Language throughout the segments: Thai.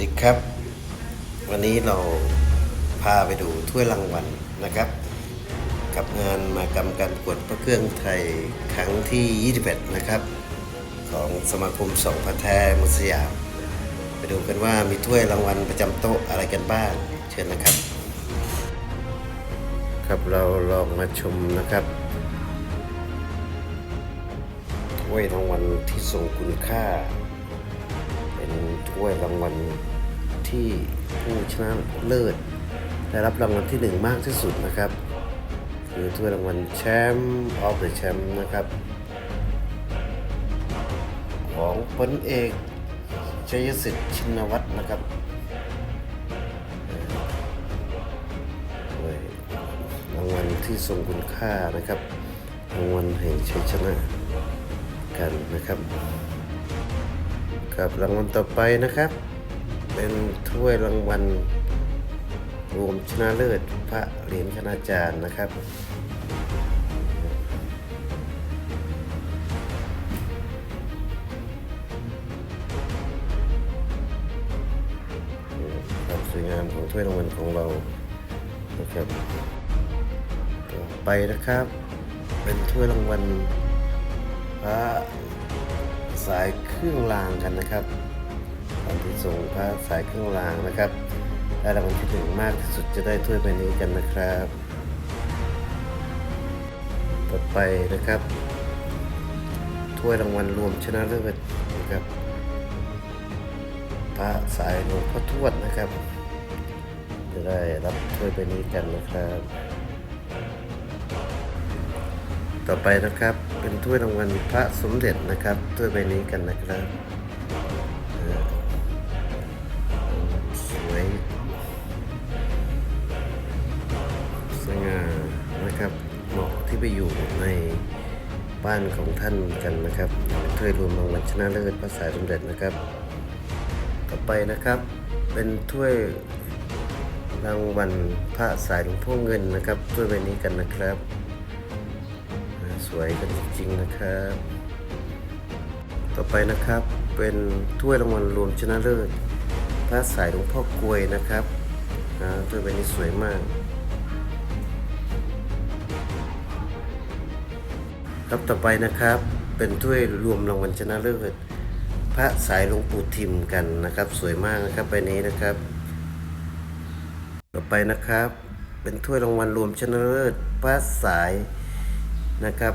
ดีครับ วันนี้เราพาไปดูถ้วยรางวัลนะครับ กับงานมากรรมการประกวดพระเครื่องไทยครั้งที่ 21 นะครับ ของสมาคมสองพระแท้มุสยาม ไปดูกันว่ามีถ้วยรางวัลประจำโต๊ะอะไรกันบ้าง เชิญนะครับ ครับเราลองมาชมนะครับถ้วยรางวัลที่ทรงคุณค่า เป็นถ้วยรางวัลที่ผู้ชนะเลิศได้รับรางวัลที่หนึ่งมากที่สุดนะครับคือถ้วยรางวัลแชมป์ออฟเดอะแชมป์นะครับ ของพลเอกชัยสิทธิ์ชินวัตรนะครับเอ่อด้วยรางวัลที่ทรงคุณค่านะครับรางวัลแห่งชัยชนะกันนะครับ ครับรางวัลต่อไปนะครับ เป็นถ้วยรางวัลรวมชนะเลิศพระเหรียญคณาจารย์นะครับความสวยงามของถ้วยรางวัลของเรานะครับต่อไปนะครับ เป็นถ้วยรางวัล สายเครื่องรางกันนะครับตอนที่ส่งพระสายเครื่องรางนะครับได้รางวัลที่หนึ่งมากที่สุดจะได้ถ้วยใบนี้กันนะครับ ต่อไปนะครับถ้วยรางวัลรวมชนะเลิศนะครับพระสายหลวงพ่อทวดนะครับ จะได้รับถ้วยใบนี้กันนะครับ ต่อไปนะครับ เป็นถ้วยรางวัลพระสมเด็จนะครับถ้วยใบนี้กันนะครับสวยสวยงานะครับเหมาะที่ไปอยู่ในบ้านของท่านกันนะครับถ้วยรวมรางวัลชนะเลิศพระสายสมเด็จนะครับ ต่อไปนะครับ เป็นถ้วยรางวัลพระสายหลวงพ่อเงินนะครับถ้วยใบนี้กันนะครับ สวยกันจริงๆนะครับ ต่อไปนะครับเป็นถ้วยรางวัลรวมชนะเลิศพระสายหลวงพ่อกลวยนะครับอ่าถ้วยใบนี้สวยมาก ครับต่อไปนะครับเป็นถ้วยรวมรางวัลชนะเลิศพระสายหลวงปู่ทิมกันนะครับ สวยมากนะครับใบนี้นะครับ ต่อไปนะครับเป็นถ้วยรางวัลรวมชนะเลิศพระสาย นะครับ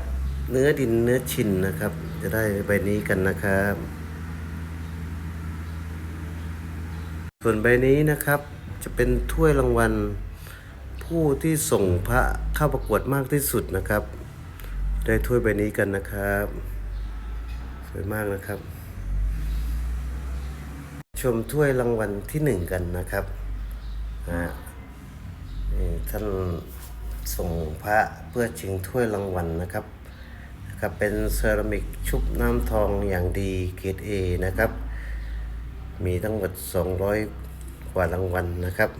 เนื้อดินเนื้อชินนะครับ จะได้ใบนี้กันนะครับ ส่วนใบนี้นะครับจะเป็นถ้วยรางวัล ผู้ที่ส่งพระเข้าประกวดมากที่สุดนะครับ ได้ถ้วยใบนี้กันนะครับ สวยมากนะครับ ชมถ้วยรางวัลที่หนึ่งกันนะครับนะท่าน ส่งพระเพื่อชิงถ้วยรางวัลนะครับนะครับ เป็นเซรามิกชุบน้ำทองอย่างดีเกรดเอนะครับ มีทั้งหมด 200 กว่ารางวัลนะครับ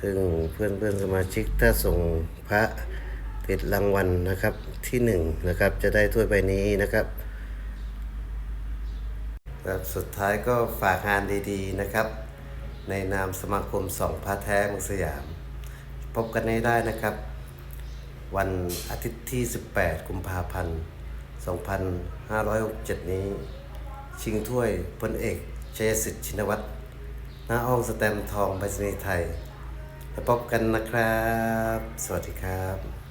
ซึ่งเพื่อนเพื่อนๆสมาชิกถ้าส่งพระติดรางวัลนะครับที่หนึ่งนะครับจะได้ถ้วยใบนี้นะครับครับสุดท้ายก็ฝากงานดีๆนะครับ ในนามสมาคมสองพระแท้เมืองสยาม พบกันให้ได้นะครับ วันอาทิตย์ที่ 18 กุมภาพันธ์ 2567 นี้ ชิงถ้วยพลเอกชัยสิทธิ์ชินวัตรหน้าอ้องสแตมทองไปรษณีย์ไทยแล้วพบกันนะครับ สวัสดีครับ